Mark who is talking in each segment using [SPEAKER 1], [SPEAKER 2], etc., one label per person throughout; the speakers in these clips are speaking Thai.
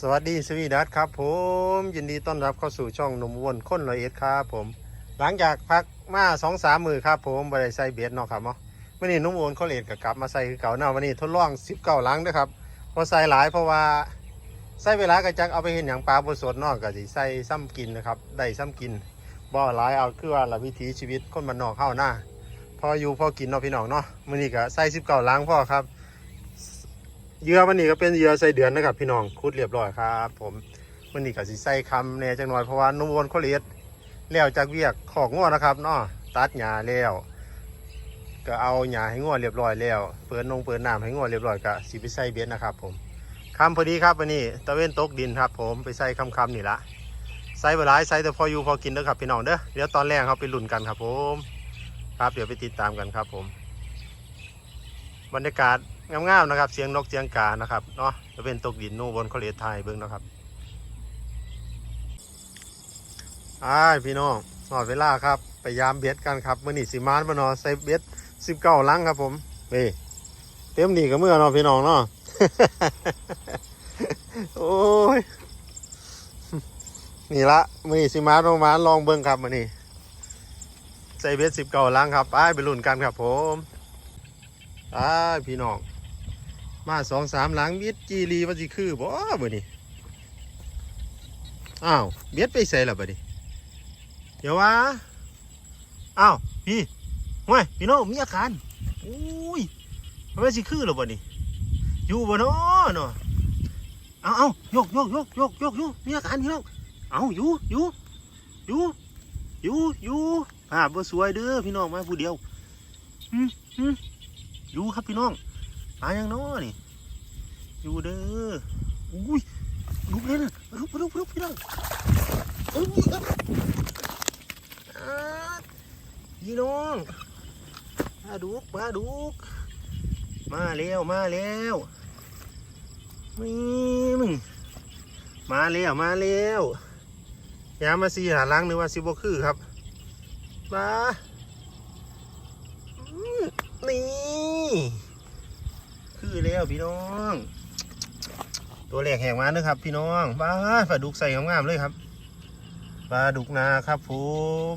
[SPEAKER 1] สวัสดีสวีดัสครับ ผมยินดีต้อนรับเข้าสู่ช่องหนมวนค้นร้อยเอ็ดครับผม หลังจากพักมาสองสามมือครับผมบริใส่เบียดเนาะครับเนาะวันนี้หนุ่มโอนเขาเลดกับกลับมาใส่คือเก่าเนาะวันนี้ทดลองสิบเก้าหลังด้วยครับพอใส่หลายเพราะว่าใส่เวลากระจักเอาไปเห็นอย่างปลาบนสดนอกก็สิใส่ซ้ำกินนะครับได้ซ้ำกินบ่หลายเอาคือว่าละวิถีชีวิตคนมันนอกเข้าหน้าพออยู่พอกินเนาะพี่น้องเนาะวันนี้ก็ใส่สิบเก้าหลังพ่อครับ เหยื่อวันนี้ก็เป็นเหยื่อใส่เดือนนะครับพี่น้องคุดเรียบร้อยครับ ผมวันนี้ก็สิใส่คำแน่จังหน่อยเพราะว่านุ่มวนเขาเลียดแล้วจากเวียกขอกง้อนะครับเนาะตัดหญ้าแล้วก็เอาหญ้าให้ง้อเรียบร้อยแล้วเปิดนงเปิดน้ำให้ง้อเรียบร้อยก็สิไปใส่เบ็ดนะครับ ผมคำพอดีครับวันนี้ตะเวนตกดินครับ ผมไปใส่คำคำๆนี่ละใส่เวลาใส่แต่พออยู่พอกินเด้อครับพี่น้องเด้อเดี๋ยวตอนแรกเขาไปลุ้นกันครับผม ครับเดี๋ยวไปติดตามกันครับผม บรรยากาศ งามๆนะครับ เสียงนกเสียงกานะครับเนาะจะเป็นตกดินนู่บนเขาเลไทยเบิ้งนะครับอ้ายพี่น้องหอดเวลาครับไปยามเบ็ดกันครับมื่อนี้สิมานมานอใส่เบ็ดสิบเก้าลังครับผมเฮ้เต็มดีกับเมื่อนาะพี่น้องเนาะโอ้ยนี่ละมื่อนี้สิมานประมาณลองเบิ้งครับมื่อนี้ใส่เบ็ดสิบเก้าลังครับไปไปลุ้นกันครับผมอ้ายพี่น้อง มาสองสามหลังเบียดจีรีว่าสิคือบ่บ่นี่อ้าวเบียดไปใส่ละบ่นี่เดี๋ยวว่าอ้าวพี่ห่วยพี่น้องมีอาการอุ้ยมันว่าสิคือหรอบ่นี่อยู่บ่เนาะเนาะเอาเอาโยกโยกโยกโยกโยกอยู่มีอาการพี่น้องเอาอยู่อยู่อยู่อยู่อยู่ภาพบ่สวยเด้อพี่น้องมาผู้เดียวอืมอืมอยู่ครับพี่น้องายังน้อนี่ อยู่เด้อ อุ้ยลุกเลยนะลุกลุกลุกพี่น้องอุ้ยพี่น้องมาดุกมาดุก มาแล้วมาแล้วนี่มึง มาแล้วมาแล้วยามาสีหาล้างนึกว่าสิบคือครับ มา นี่ คือแล้วพี่น้อง ตัวแรกแหงมาเด้อครับ พี่น้องบ้าปลาดุกใส่งามๆเลยครับปลาดุกนาครับผม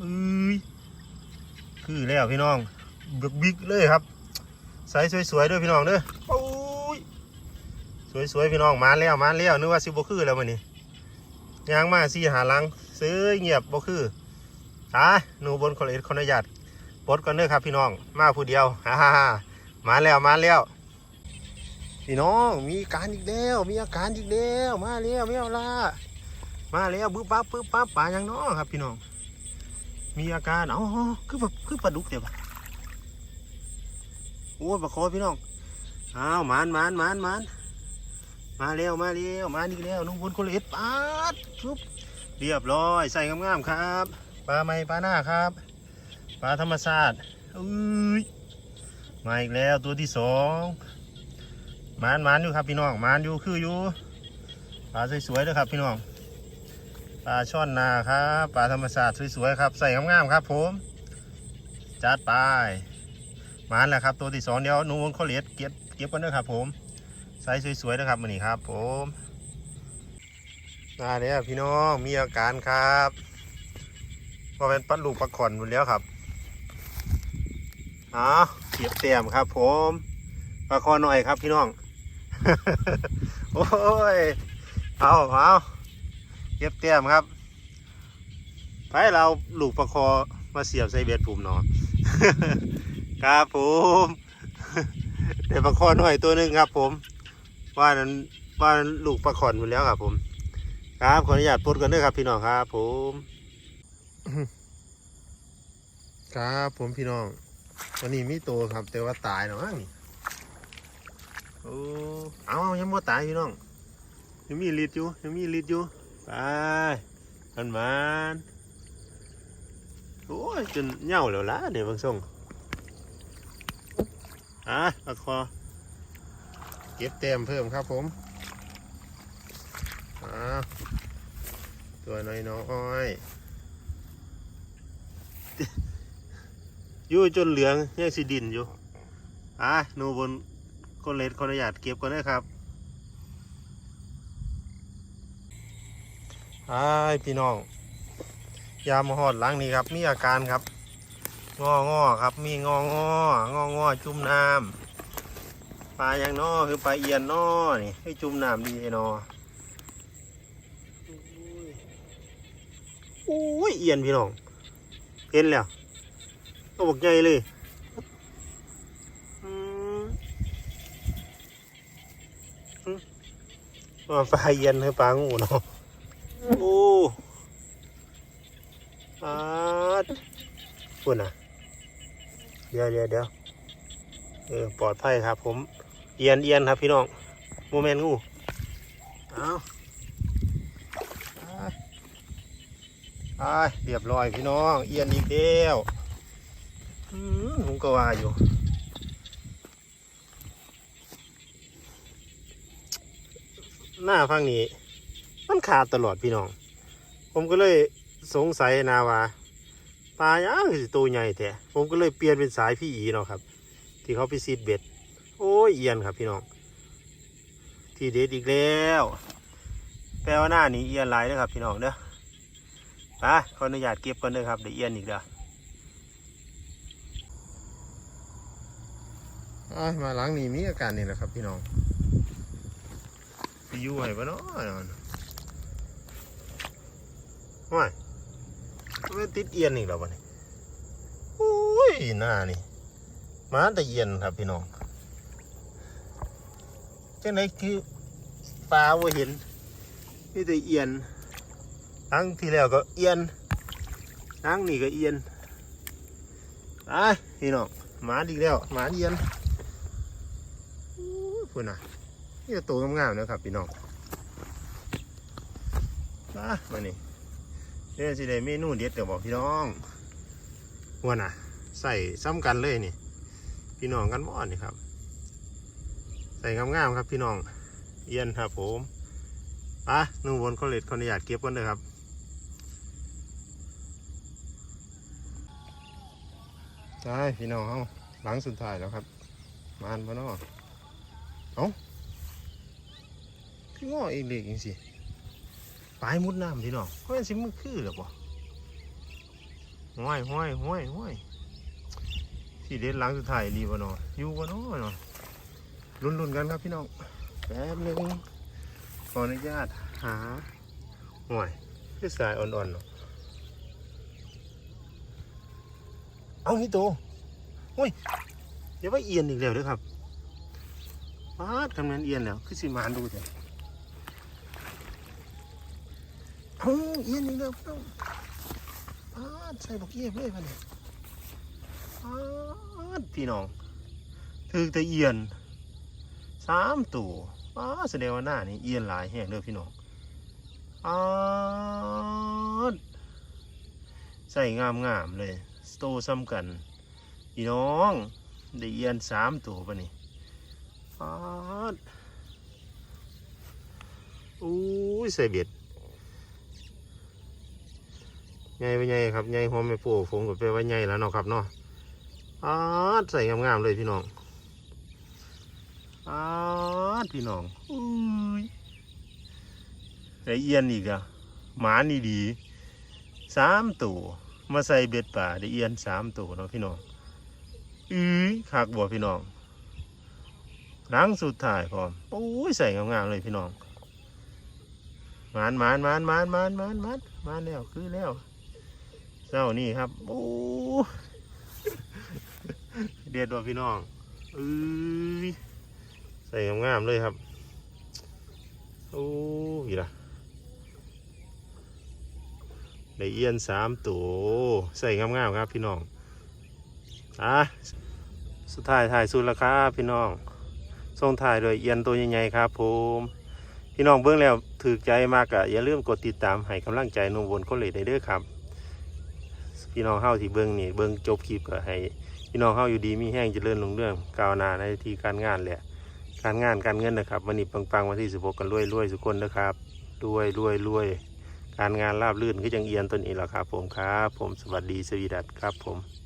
[SPEAKER 1] อุ้ยคือแล้วพี่น้องบิ๊กบิ๊กเลยครับใส่สวยๆด้วยพี่น้องเด้อโอ้ยสวยๆพี่น้องมาแล้วมาแล้วนึกว่าสิบ่คือแล้วมันนี่ยางมาสี่หาลังซื้อเงียบบ่คืออะหนูบนคอเลสขออนุญาตปลดก่อนเด้อครับพี่น้องมาผู้เดียวฮ่าฮ่า มาแล้วมาแล้วพี่น้องมีอาการอีกแล้ว มีอาการอีกแล้วมาแล้วไม่เอาละมาแล้วบึ้บปั๊บบึ้บปั๊บป่าอยังน้อครับพี่น้อง มีอาการเอ๋อคือแบบคือปลาดุกเดี๋ยวโอ้ยปลาคอพี่น้องอ้าวมานมานมานมานมาแล้วมาแล้วมาอีกแล้วนุ่งพลคนเอ็ดปาดชุบเรียบร้อยใส่งามๆครับปลาไม้ปลาหน้าครับปลาธรรมชาติอุ้ย มาอีกแล้วตัวที่สองมานมานอยู่ครับพี่น้องมานอยู่คืออยู่ปลาสวยๆเลยครับพี่น้องปลาช่อนนาครับปลาธรรมชาติสวยๆครับใส่งามๆครับ ผมจัดไปมานแหล้วครับ ตัวที่สองเดี๋ยวหนูเขาเลียดเก็บเก็บกันด้วยครับ ผมใส่สวยๆนะครับมันนี่ครับ ผมมาแล้วพี่น้องมีอาการครับว่าเป็นปลาลูกปลาขอนหมดแล้วครับ อ๋อเสียบเต็มครับ ผมปลาคอหน่อยครับพี่น้อง โอ้ย เอาเอาเก็บเต็มครับไปเราลูกปลาคอมาเสียบใส่เบ็ดผมเนาะครับผมเดี๋ยวปลาคอหน่อยตัวหนึ่งครับ ผม ว่านั้นว่านั้นลูกปลาขอนหมดแล้วครับผม ครับขออนุญาตพูดกันด้วยครับ พี่น้องครับ ผม ครับผมพี่น้อง วันนี้มีโตวครับ แต่ว่าตายแล้วมั้งโอ้เอายังไม่ตายพี่น้องยังมีลิดอยู่ยังมีลิดอยู่ไปมันมันโอ้ยจนเหน่าแล้วล่ะเดี๋ยวบางส่งอะปลาคอเก็บแต้มเพิ่มครับผมอ่าตัวน้อยน้อยๆ ยู่จนเหลืองยังสีดินอยู่อะนูบนก้นเล็ดขออนุญาตเก็บก่อนนะครับอ้าพี่น้อง ยามหอดล้างนี้ครับ มีอาการครับ งองอครับ มีงองององอจุ่มน้ำปลาอย่างนอคือปลาเอียนนอนี่ให้จุ่มน้ำดีนออุ้ยเอียนพี่น้องเอ็นแล้ว ตัวบกใหญ่เลยอ่าปลาเอียนคือปลางูเนาะโอ้ปลาดปุ่นอะ เดี๋ยวเดี๋ยวเดี๋ยวเออปลอดภัยครับ ผม เอียนเอียนครับพี่น้องโมเมนต์งู เอาไปเรียบร้อยพี่น้อง เอียนอีกเดียว ผมก็ว่าอยู่ หน้าฟังนี้ มันขาดตลอดพี่น้อง ผมก็เลยสงสัยนาว่าปลาย่างคือสิตัวใหญ่แท้ผมก็เลยเปลี่ยนเป็นสายพี่อีเนาะครับ ที่เขาไปซีดเบ็ด โอ้ยเอียนครับพี่น้อง ทีเด็ดอีกแล้ว แปลว่าหน้านี้เอียนหลายนะครับพี่น้องเด้อไปขออนุญาตเก็บก่อนเด้อครับเดี๋ยวเอียนอีกเด้อ มาหลังนี้มีอาการนี่แหละครับพี่น้องไปอยู่ไหนปะเนาะนอนว้ายไม่ติดเอียนอีกแล้ววะนี่โอ้ยหน้านี่มาแต่เอียนครับพี่น้องจังไหนคือปลาว่าเห็นมีแต่เอียนครั้งที่แล้วก็เอียนครั้งนี้ก็เอียนไปพี่น้องมาดีแล้วมาเอียน อ้ยพุ่นน่ะนี่ตัวงามๆนะครับพี่น้องมามานี่เนี่ยสิได้เมนูเด็ดเดี๋ยวบอกพี่น้องว่าน่ะ ใส่ซ้ำกันเลยนี่ พี่น้องกันหมดนี่ครับ ใส่งามๆครับพี่น้องเอียนครับผมไปะนุ่งวนคอเลตคอนยากเก็บกันเลยครับใช่พี่น้องเอาหลังสุดท้ายแล้วครับ มานบ่เนอ เอาพี่ง้อเองเด็กจริงสิปลายมุดน้ำพี่น้องเพราะฉะนั้นสิมันคือหรือเปล่าห้อยห้อยห้อยห้อยที่เด็ดหลังสุดท้ายรีบ่เนออยู่บ่เนอเนาะลุ้นกันครับพี่น้องแป๊บนึงขออนุญาตหาห้อยคือสายอ่อนๆเนาะเอานี่โตโอ้ยอย่าว่าเอียนอีกแล้วด้อครับ ปาดคำนั้นเอียนแล้วคือสิมานดูเถอะเอาเอียนอีกแล้วพี่น้องปาดใส่บอกเอียบเลยพันเนี่ยปาดพี่น้องถือแต่เอียนสามตัวปาดแสดงว่าหน้านี่เอียนหลายแห่งเด้อพี่น้องปาดใส่งามงามๆเลยโตซ้ำกันพี่น้องได้เอียนสามตัวปะนี่ ปาดอู้ยใส่เบ็ดใหญ่ไปใหญ่ครับใหญ่หอมไม่ปูผมก็แปลว่าใหญ่แล้วเนาะครับเนาะอาดใส่งามๆเลยพี่น้องอาดพี่น้องอุ้ยไอเอียนอีกอะหมานี่ดีสามตัวมาใส่เบ็ดป่าได้เอียนสามตัวเนาะพี่น้องอุ้ยคักบ่พี่น้อง หลังสุดท้ายพร้อมโอ้ยใส่งามๆเลยพี่น้องมานมานมานมานมานมานมานมานแล้วคือแล้วเจ้านี่ครับโอ้เด็ดว่ะพี่น้องอ้ยใส่งามๆเลยครับโอ้ยล่ะได้เอียนสามตัวใส่งามๆครับพี่น้องอะสุดท้ายถ่ายสุดแล้วครับพี่น้อง ส่งถ่ายโดยเอียนตัวใหญ่ๆครับผมพี่น้องเบื้องแล้วถือใจมากอะอย่าลืมกดติดตามให้กำลังใจนุ่มวนคนเลยได้เด้อครับ พี่น้องเฮาที่เบิ่งนี่เบิ่งจบคลิปก็ให้พี่น้องเฮาอยู่ดีมีแห้งจเจริญรุ่งเรื่องก้าวหน้าในที่การงานแหละการงานการเงินนะครับวันนี้ปังๆวันที่16กันรวยรวยๆสุกคนนะครับรวยรวยรวยการงานราบรื่นก็ยังเอียนตนนี้แหละครับผมครับ ผมสวัสดีสวีดัตครับผม